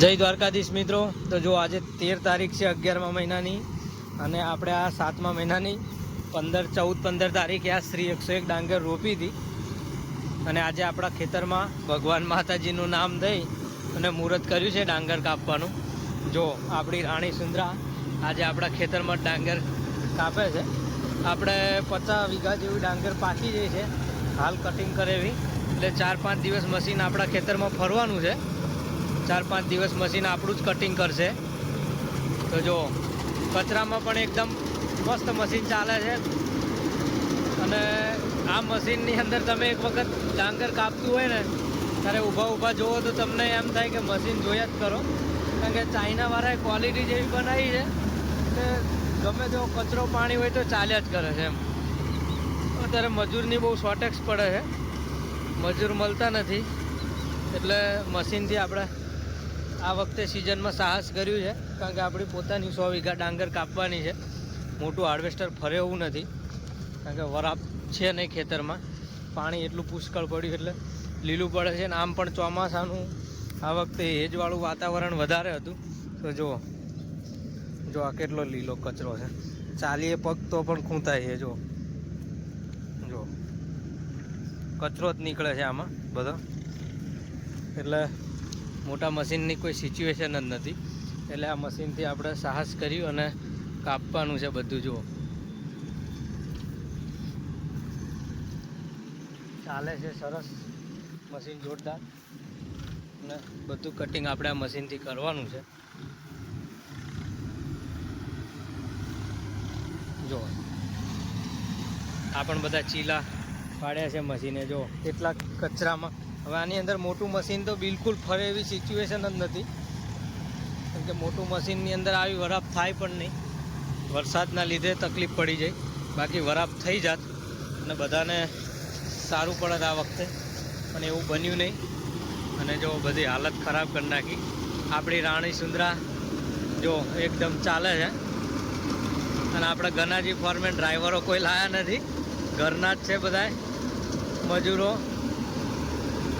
જય દ્વારકાધીશ મિત્રો. તો જો આજે તેર તારીખ છે અગિયારમા મહિનાની અને આપણે આ સાતમા મહિનાની પંદર, ચૌદ, પંદર તારીખે આ શ્રી એકસો એક ડાંગર રોપી હતી. અને આજે આપણા ખેતરમાં ભગવાન માતાજીનું નામ દઈ અને મુહૂર્ત કર્યું છે ડાંગર કાપવાનું. જો આપણી રાણી સુંદરા આજે આપણા ખેતરમાં ડાંગર કાપે છે. આપણે પચાસ વીઘા જેવી ડાંગર પાકી જઈ છે. હાલ કટિંગ કરેવી એટલે ચાર પાંચ દિવસ મશીન આપણા ખેતરમાં ફરવાનું છે. ચાર પાંચ દિવસ મશીન આપણું જ કટિંગ કરશે. તો જો, કચરામાં પણ એકદમ મસ્ત મશીન ચાલે છે. અને આ મશીનની અંદર તમે એક વખત ડાંગર કાપતું હોય ને, ત્યારે ઊભા ઊભા જુઓ તો તમને એમ થાય કે મશીન જોયા જ કરો. કારણ કે ચાઇનાવાળાએ ક્વોલિટી જેવી બનાવી છે કે ગમે તેવો કચરો પાણી હોય તો ચાલ્યા જ કરે છે એમ. અત્યારે મજૂરની બહુ શોર્ટેજ પડે છે. મજૂર મળતા નથી. એટલે મશીનથી આપણે આ વખતે સિઝનમાં સાહસ કર્યું છે, કારણ કે આપણી પોતાની સો વીઘા ડાંગર કાપવાની છે. મોટું હાર્વેસ્ટર ફરે એવું નથી, કારણ કે વરાપ છે નહીં ખેતરમાં. પાણી એટલું પુષ્કળ પડ્યું એટલે લીલું પડે છે ને આમ પણ ચોમાસાનું આ વખતે હેજવાળું વાતાવરણ વધારે હતું. તો જુઓ, જો આ કેટલો લીલો કચરો છે. ચાલીએ પગ તો પણ ખૂંતાય છે જો જો કચરો જ નીકળે છે આમાં બધો. એટલે મોટા મશીનની કોઈ સિચ્યુએશન જ નથી. એટલે આ મશીનથી આપણે સાહસ કર્યું અને કાપવાનું છે બધું, જુઓ. ચાલે છે સરસ મશીન જોરદાર. અને બધું કટિંગ આપણે આ મશીનથી કરવાનું છે. જો આ પણ બધા ચીલા પાડ્યા છે મશીને જો કેટલા કચરામાં હવે આની અંદર મોટું મશીન તો બિલકુલ ફરે એવી સિચ્યુએશન જ નથી. કેમ કે મોટું મશીનની અંદર આવી વરાપ થાય પણ નહીં. વરસાદના લીધે તકલીફ પડી જાય. બાકી વરાપ થઈ જાત અને બધાને સારું પડત આ વખતે. પણ એવું બન્યું નહીં. અને જો બધી હાલત ખરાબ કરી નાખી. આપણી રાણી સુંદરા જો એકદમ ચાલે છે. અને આપણે જે ફોરમેન ડ્રાઈવરો કોઈ લાયા નથી. ઘરના જ છે બધાય. મજૂરો.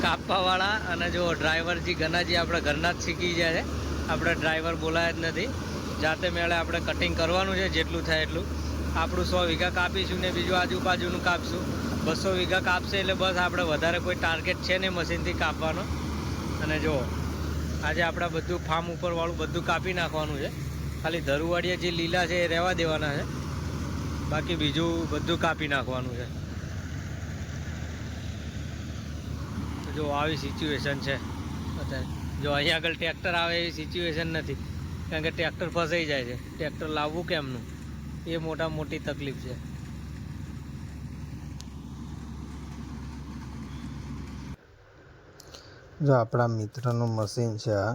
કાપવાવાળા અને જો ડ્રાઈવરજી ગનાજી આપણે ઘરના જ શીખી ગયા છે. આપણે ડ્રાઈવર બોલાયા જ નથી. જાતે મેળે આપણે કટિંગ કરવાનું છે, જેટલું થાય એટલું. આપણું સો વીઘા કાપીશું ને બીજું આજુબાજુનું કાપશું. બસો વીઘા કાપશે એટલે બસ આપણે વધારે કોઈ ટાર્ગેટ છે નહીં મશીનથી કાપવાનો. અને જો, આજે આપણે બધું ફાર્મ ઉપરવાળું બધું કાપી નાખવાનું છે. ખાલી ધરુવાડિયા જે લીલા છે એ રહેવા દેવાના છે. બાકી બીજું બધું કાપી નાખવાનું છે. જો આવી સિચ્યુએશન છે. અત્યારે જો અહીંયા આગળ ટ્રેક્ટર આવે એવી સિચ્યુએશન નથી. કારણ કે ટ્રેક્ટર ફસાઈ જાય છે. ટ્રેક્ટર લાવવું કેમનું? એ મોટા મોટી તકલીફ છે. જો આપણા મિત્રનું મશીન છે આ,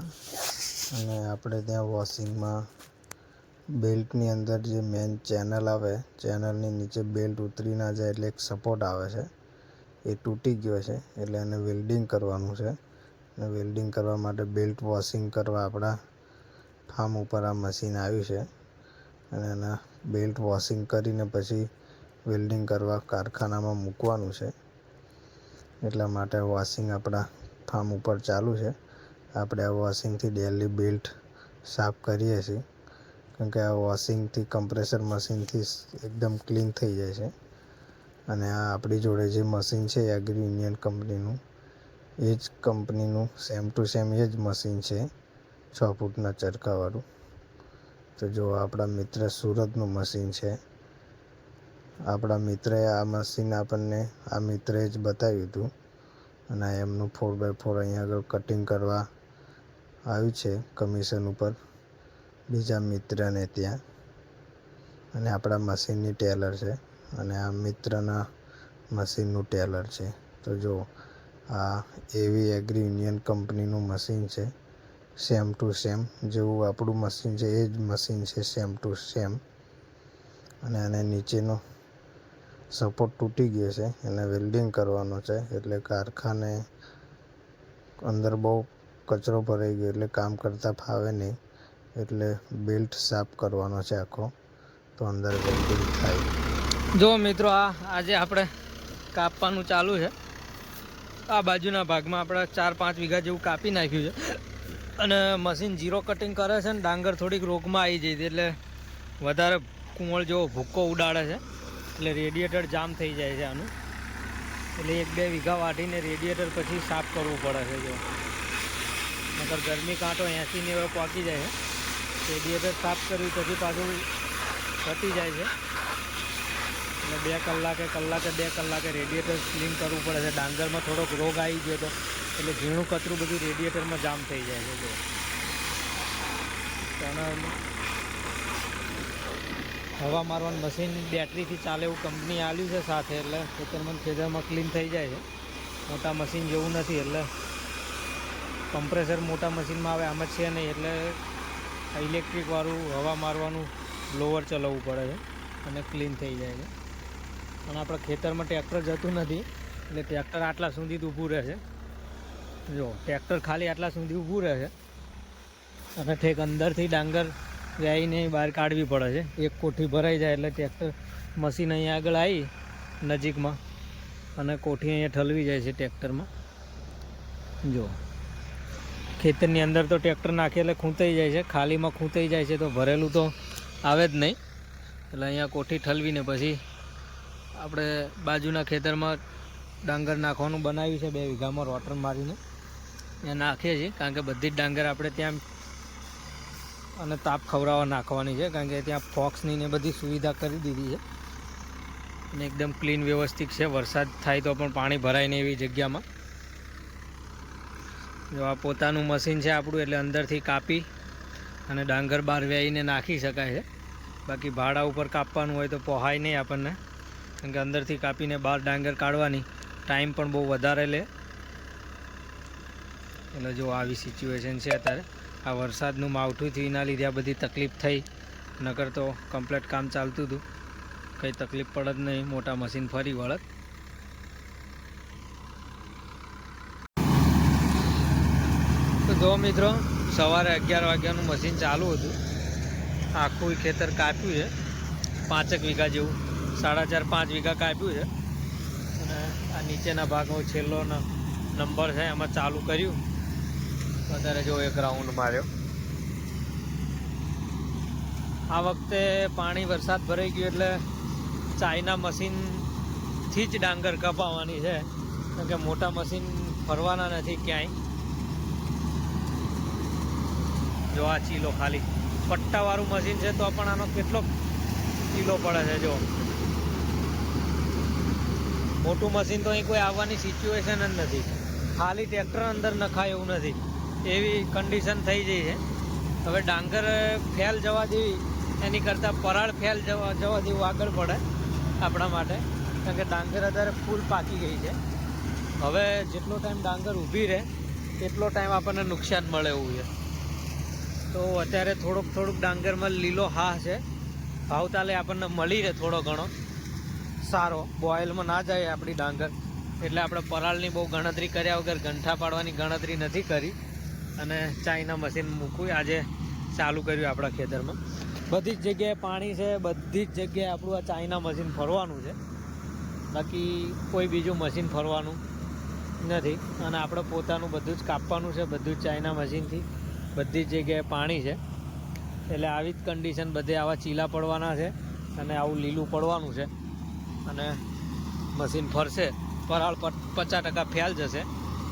અને આપણે ત્યાં વોશિંગમાં બેલ્ટની અંદર જે મેન ચેનલ આવે ચેનલની નીચે બેલ્ટ ઉતરી ના જાય એટલે એક સપોર્ટ આવે છે. એ તૂટી ગયો છે, એટલે એને વેલ્ડિંગ કરવાનું છે. અને વેલ્ડિંગ કરવા માટે બેલ્ટ વોશિંગ કરવા આપણા ફાર્મ ઉપર આ મશીન આવ્યું છે. અને એના બેલ્ટ વોશિંગ કરીને પછી વેલ્ડિંગ કરવા કારખાનામાં મૂકવાનું છે. એટલા માટે વોશિંગ આપણા ફાર્મ ઉપર ચાલુ છે. આપણે આ વોશિંગથી ડેલી બેલ્ટ સાફ કરીએ છીએ. કેમ કે આ વોશિંગથી કમ્પ્રેસર મશીનથી એકદમ ક્લીન થઈ જાય છે. અને આ આપણી જોડે જે મશીન છે એગ્રી યુનિયન કંપનીનું એ જ કંપનીનું સેમ ટુ સેમ એ જ મશીન છે, છ ફૂટના ચરખાવાળું. તો જો આપણા મિત્ર સુરતનું મશીન છે, આપણા મિત્રએ આ મશીન આપણને, આ મિત્રએ જ બતાવ્યું હતું. અને એમનું ફોર બાય ફોર અહીંયા આગળ કટિંગ કરવા આવ્યું છે કમિશન ઉપર, બીજા મિત્રને ત્યાં. અને આપણા મશીનની ટેલર છે. અને આ મિત્રના મશીનનું ટેલર છે. તો જો આ એવી એગ્રી યુનિયન કંપનીનું મશીન છે. સેમ ટુ સેમ જેવું આપણું મશીન છે, એ જ મશીન છે સેમ ટુ સેમ અને આને નીચેનો સપોર્ટ તૂટી ગયો છે. એને વેલ્ડિંગ કરવાનો છે, એટલે કારખાને અંદર બહુ કચરો ભરાઈ ગયો, એટલે કામ કરતાં ફાવે નહીં. એટલે બેલ્ટ સાફ કરવાનો છે આખો. તો અંદર વેલ્ડિંગ થાય. જો મિત્રો, આ આજે આપણે કાપવાનું ચાલુ છે. આ બાજુના ભાગમાં આપણે ચાર પાંચ વીઘા જેવું કાપી નાખ્યું છે. અને મશીન જીરો કટિંગ કરે છે ને, ડાંગર થોડીક રોગમાં આવી જઈ હતી એટલે વધારે કુંવળ જેવો ભૂક્કો ઉડાડે છે. એટલે રેડિયેટર જામ થઈ જાય છે આનું. એટલે એક બે વીઘા વાટીને રેડિયેટર પછી સાફ કરવું પડે છે, જો. નકર ગરમી કાંટો એંસી ને એવો પહોંચી જાય છે. રેડિયેટર સાફ કરવી પછી પાછું ઘટી જાય છે. એટલે બે કલાકે કલાકે, બે કલાકે રેડિયેટર ક્લીન કરવું પડે છે. ડાંગરમાં થોડોક રોગ આવી ગયો હતો એટલે ઝીણું કચરું બધું રેડિયેટરમાં જામ થઈ જાય છે પણ હવા મારવાનું મશીન બેટરીથી ચાલે એવું કંપની આવ્યું છે સાથે, એટલે ખેતરમાં ખેતરમાં ક્લીન થઈ જાય છે. મોટા મશીન જેવું નથી, એટલે કમ્પ્રેસર મોટા મશીનમાં આવે, આમ જ છે નહીં, એટલે ઇલેક્ટ્રિકવાળું હવા મારવાનું બ્લોવર ચલાવવું પડે છે અને ક્લીન થઈ જાય છે. અને આપણા ખેતરમાં ટ્રેક્ટર જતું નથી. એટલે ટ્રેક્ટર આટલા સુધી જ ઊભું રહે છે જો, ટ્રેક્ટર ખાલી આટલા સુધી ઊભું રહે અને ઠેક અંદરથી ડાંગર વ્યાઈને બહાર કાઢવી પડે છે. એક કોઠી ભરાઈ જાય એટલે ટ્રેક્ટર મશીન અહીંયા આગળ આવી નજીકમાં અને કોઠી અહીંયા ઠલવી જાય છે ટ્રેક્ટરમાં. જો, ખેતરની અંદર તો ટ્રેક્ટર નાખે એટલે ખૂંતાઈ જાય છે. ખાલીમાં ખૂંતાઈ જાય છે તો ભરેલું તો આવે જ નહીં. એટલે અહીંયા કોઠી ઠલવીને પછી આપણે બાજુના ખેતરમાં ડાંગર નાખવાનું બનાવ્યું છે, બે વીઘામાં રોટર મારીને. ત્યાં નાખીએ છીએ, કારણ કે બધી જ ડાંગર આપણે ત્યાં અને તાપ ખવડાવવા નાખવાની છે, કારણ કે ત્યાં ફોક્સની ને બધી સુવિધા કરી દીધી છે. અને એકદમ ક્લીન વ્યવસ્થિત છે, વરસાદ થાય તો પણ પાણી ભરાય નહીં એવી જગ્યામાં. જો આ પોતાનું મશીન છે આપણું, એટલે અંદરથી કાપી અને ડાંગર બહાર વ્યાઈને નાખી શકાય છે. બાકી ભાડા ઉપર કાપવાનું હોય તો પોહાય નહીં આપણને. કારણ કે અંદરથી કાપીને બહાર ડાંગર કાઢવાની ટાઈમ પણ બહુ વધારે લે. એટલે જો આવી સિચ્યુએશન છે અત્યારે. આ વરસાદનું માવઠું થયું એના લીધે આ બધી તકલીફ થઈ. નકર તો કમ્પ્લેટ કામ ચાલતું હતું. કંઈ તકલીફ પડત નહીં. મોટા મશીન ફરી વળત. તો જો મિત્રો, સવારે અગિયાર વાગ્યાનું મશીન ચાલુ હતું. આખું ખેતર કાપ્યું છે. પાંચેક વીઘા જેવું. સાડા ચાર પાંચ વીઘા કાપ્યું છે. અને આ નીચેના ભાગમાં છેલ્લો નંબર છે, એમાં ચાલુ કર્યું. અત્યારે જો એક રાઉન્ડ માર્યો. આ વખતે પાણી વરસાદ ભરાઈ ગયો એટલે ચાઈના મશીનથી જ ડાંગર કપાવવાની છે. કારણ કે મોટા મશીન ફરવાના નથી ક્યાંય. જો આ ચીલો ખાલી. પટ્ટાવાળું મશીન છે તો પણ આનો કેટલો ચીલો પડે છે, જો. મોટું મશીન તો અહીં કોઈ આવવાની સિચ્યુએશન જ નથી. ખાલી ટ્રેક્ટર અંદર નખાય એવું નથી. એવી કન્ડિશન થઈ જઈ છે. હવે ડાંગર ફેલ જવા દેવી એની કરતાં પરાળ ફેલ જવા જવા દેવું આગળ પડે આપણા માટે. કારણ કે ડાંગર અત્યારે ફૂલ પાકી ગઈ છે. હવે જેટલો ટાઈમ ડાંગર ઊભી રહે, એટલો ટાઈમ આપણને નુકસાન મળે એવું છે. તો અત્યારે થોડુંક થોડુંક ડાંગરમાં લીલો હા છે. ભાવતાલે આપણને મળી રહે થોડો ઘણો. સારો. બોઇલમાં ના જાય આપણી ડાંગર. એટલે આપણે પરાળની બહુ ગણતરી કર્યા વગર ગંઠા પાડવાની ગણતરી નથી કરી. અને ચાઈના મશીન મૂકવું આજે ચાલુ કર્યું આપણા ખેતરમાં. બધી જ જગ્યાએ પાણી છે, બધી જ જગ્યાએ આપણું આ ચાઈના મશીન ફરવાનું છે. બાકી કોઈ બીજું મશીન ફરવાનું નથી. અને આપણે પોતાનું બધું જ કાપવાનું છે, બધું જ ચાઈના મશીનથી. બધી જ જગ્યાએ પાણી છે. એટલે આવી જ કન્ડિશન બધે આવા ચીલા પડવાના છે અને આવું લીલું પડવાનું છે. અને મશીન ફરશે. પરાળ પચાસ ટકા ફેલ જશે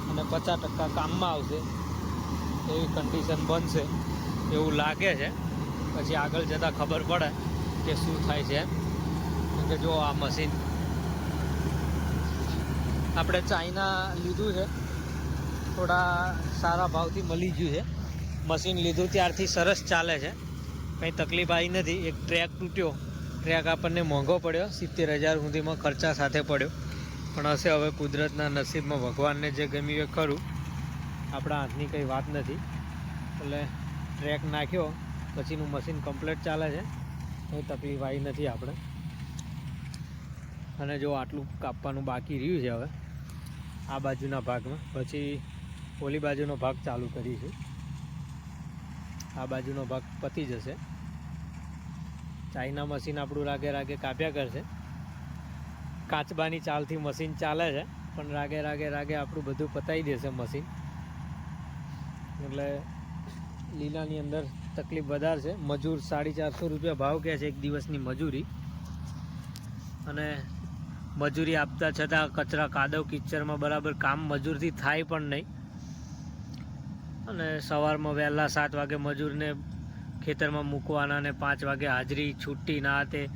અને પચાસ ટકા કામમાં આવશે. એવી કન્ડિશન બનશે. એવું લાગે છે. પછી આગળ જતાં ખબર પડે કે શું થાય છે. એમ કે જો આ મશીન આપણે ચાઇના લીધું છે. થોડા સારા ભાવથી મળી ગયું છે. મશીન લીધું ત્યારથી સરસ ચાલે છે. કંઈ તકલીફ આવી નથી. એક ટ્રેક તૂટ્યો. ટ્રેક આપણને મોંઘો પડ્યો, સિત્તેર હજાર સુધીમાં ખર્ચા સાથે પડ્યો. પણ હશે હવે કુદરતના નસીબમાં ભગવાનને જે ગમ્યું એ ખરું. આપણા હાથની કંઈ વાત નથી. એટલે ટ્રેક નાખ્યો, પછીનું મશીન કમ્પ્લીટ ચાલે છે. કંઈ તકલીફ આવી નથી આપણે. અને જો આટલું કાપવાનું બાકી રહ્યું છે હવે, આ બાજુના ભાગમાં. પછી ઓલી બાજુનો ભાગ ચાલુ કરીશું. આ બાજુનો ભાગ પતી જશે. ચાઇના મશીન આપણું રાગે રાગે કાપ્યા કરશે. કાચબાની ચાલથી મશીન ચાલે છે, પણ રાગે રાગે રાગે આપણું બધું પતાવી દેશે મશીન. એટલે લીલાની અંદર તકલીફ વધારે છે મજૂર સાડી ચારસો રૂપિયા ભાવ કહે છે એક દિવસની મજૂરી. અને મજૂરી આપતા છતાં કચરા કાદવ કિચરમાં બરાબર કામ મજૂરથી થાય પણ નહીં. અને સવારમાં વહેલા સાત વાગે મજૂરને ખેતરમાં મૂકવાના ને પાંચ વાગે હાજરી છૂટી ના તે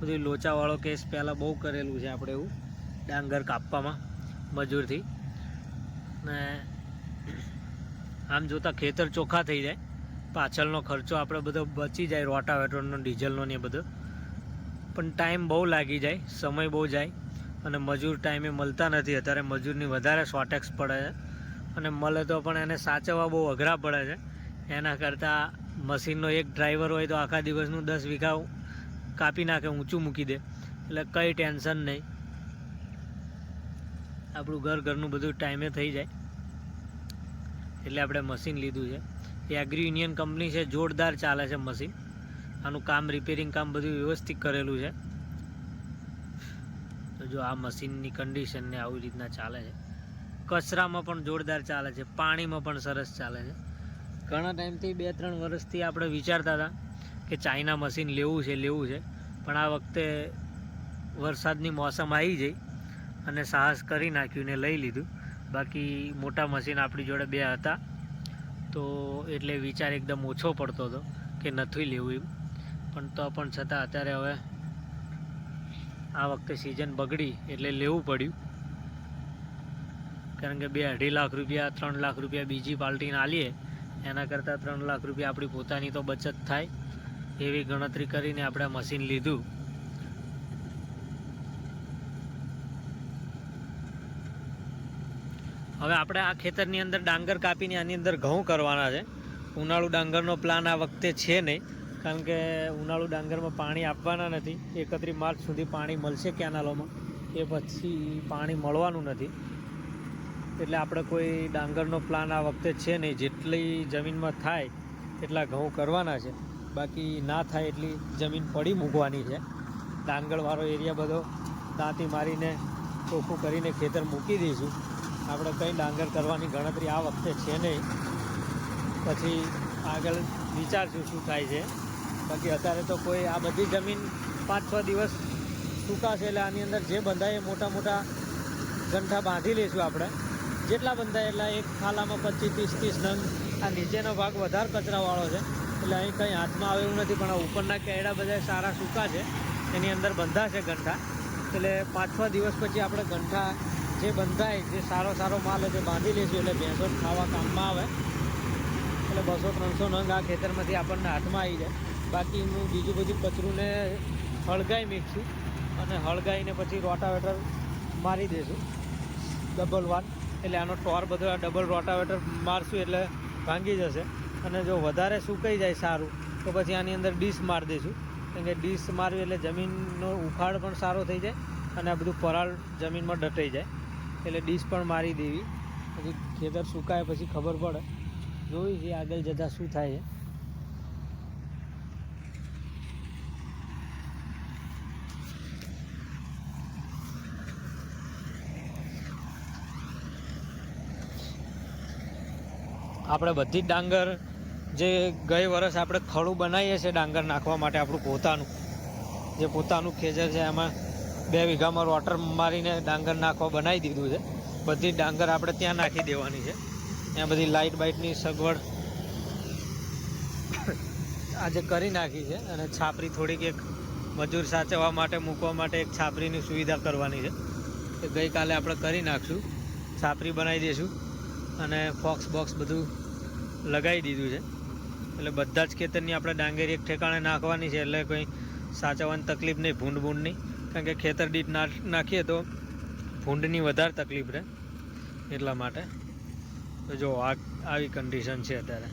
બધું લોચાવાળો કેસ પહેલાં બહુ કરેલું છે આપણે એવું, ડાંગર કાપવામાં, મજૂરથી. ને આમ જોતાં ખેતર ચોખ્ખા થઈ જાય. પાછળનો ખર્ચો આપણે બધો બચી જાય, રોટાવેટરનો, ડીઝલનો ને બધો. પણ ટાઈમ બહુ લાગી જાય, સમય બહુ જાય. અને મજૂર ટાઈમે મળતા નથી, અત્યારે મજૂરની વધારે શોર્ટેક્સ પડે છે. અને મળે તો પણ એને સાચવવા બહુ અઘરા પડે છે. એના કરતાં મશીનનો એક ડ્રાઈવર હોય તો આખા દિવસનું દસ વીઘા કાપી નાખે, ઊંચું મૂકી દે. એટલે કંઈ ટેન્શન નહીં. આપણું ઘર ઘરનું બધું ટાઈમે થઈ જાય. એટલે આપણે મશીન લીધું છે. એ એગ્રી યુનિયન કંપની છે, જોરદાર ચાલે છે મશીન. આનું કામ રિપેરિંગ કામ બધું વ્યવસ્થિત કરેલું છે. તો જો આ મશીનની કન્ડિશન ને આવી રીતના ચાલે છે. કચરામાં પણ જોરદાર ચાલે છે. પાણીમાં પણ સરસ ચાલે છે. ઘણા ટાઈમથી બે, ત્રણ વર્ષથી આપણે વિચારતા હતા કે ચાઇના મશીન લેવું છે લેવું છે. પણ આ વખતે વરસાદની મોસમ આવી જઈ અને સાહસ કરી નાખ્યું ને લઈ લીધું. બાકી મોટા મશીન આપણી જોડે બે હતા. તો એટલે વિચાર એકદમ ઓછો પડતો હતો કે નથી લેવું એમ. પણ તો પણ છતાં અત્યારે હવે આ વખતે સિઝન બગડી એટલે લેવું પડ્યું. કારણ કે બે અઢી લાખ રૂપિયા, ત્રણ લાખ રૂપિયા બીજી પાર્ટીને આલીએ એના કરતાં ત્રણ લાખ રૂપિયા આપણી પોતાની તો બચત થાય એવી ગણતરી કરીને આપણે મશીન લીધું. હવે આપણે આ ખેતરની અંદર ડાંગર કાપીને આની અંદર ઘઉં કરવાના છે. ઉનાળુ ડાંગરનો પ્લાન આ વખતે છે નહીં, કારણ કે ઉનાળુ ડાંગરમાં પાણી આપવાના નથી. એકત્રીસ માર્ચ સુધી પાણી મળશે કેનાલોમાં એ પછી પાણી મળવાનું નથી. એટલે આપણે કોઈ ડાંગરનો પ્લાન આ વખતે છે નહીં. જેટલી જમીનમાં થાય એટલા ઘઉં કરવાના છે. બાકી ના થાય એટલી જમીન પડી મૂકવાની છે. ડાંગરવાળો એરિયા બધો દાંતી મારીને ચોખ્ખું કરીને ખેતર મૂકી દઈશું. આપણે કંઈ ડાંગર કરવાની ગણતરી આ વખતે છે નહીં. પછી આગળ વિચારશું શું થાય છે. બાકી અત્યારે તો કોઈ આ બધી જમીન પાંચ છ દિવસ સુકાશે એટલે આની અંદર જે બંધાય મોટા મોટા ગંઠા બાંધી લઈશું આપણે. જેટલા બંધાય એટલા એક ખાલામાં પચીસ, ત્રીસ ત્રીસ નંગ આ નીચેનો ભાગ વધારે કચરાવાળો છે. એટલે અહીં કંઈ હાથમાં આવે એવું નથી, પણ આ ઉપરના કેળા બધા સારા સૂકા છે. એની અંદર બંધાશે ગંઠા. એટલે પાંચ, છ દિવસ પછી આપણે ગંઠા જે બંધાય, જે સારો સારો માલ હોય તે બાંધી લઈશું. એટલે ભેંસો ખાવા કામમાં આવે. એટલે બસો, ત્રણસો નંગ આ ખેતરમાંથી આપણને હાથમાં આવી જાય. બાકી હું બીજું બધું કચરુંને હળગાઈ મીકશું અને હળગાઈને પછી રોટાવેટર મારી દઈશું ડબલ વાન. એટલે આનો ટોર બધો આ ડબલ રોટાવેટર મારશું એટલે ભાંગી જશે. અને જો વધારે સુકાઈ જાય સારું, તો પછી આની અંદર ડીશ મારી દઈશું. કેમ કે ડીશ મારવી એટલે જમીનનો ઉખાડ પણ સારો થઈ જાય અને આ બધું પરાળ જમીનમાં દટાઈ જાય. એટલે ડીશ પણ મારી દેવી. પછી ખેતર સુકાય પછી ખબર પડે. જોઈ છે આગળ જતાં શું થાય છે. આપણે બધી જ ડાંગર જે ગઈ વર્ષ આપણે ખડું બનાવીએ છીએ ડાંગર નાખવા માટે આપણું પોતાનું. જે પોતાનું ખેતર છે એમાં બે વીઘામાં રોટર મારીને ડાંગર નાખવા બનાવી દીધું છે. બધી ડાંગર આપણે ત્યાં નાખી દેવાની છે. ત્યાં બધી લાઇટ બાઇટની સગવડ આજે કરી નાખી છે અને છાપરી થોડીક એક મજૂર સાચવવા માટે, મૂકવા માટે એક છાપરીની સુવિધા કરવાની છે એ ગઈકાલે આપણે કરી નાખશું. છાપરી બનાવી દઈશું અને ફોક્સ બોક્સ બધું લગાવી દીધું છે. એટલે બધા જ ખેતરની આપણે ડાંગેરી એક ઠેકાણે નાખવાની છે, એટલે કોઈ સાચવવાની તકલીફ નહીં ભૂંડ ભૂંડની કારણ કે ખેતર દીઠ નાખીએ તો ભૂંડની વધારે તકલીફ રહે એટલા માટે. તો જો આ આવી કન્ડિશન છે અત્યારે.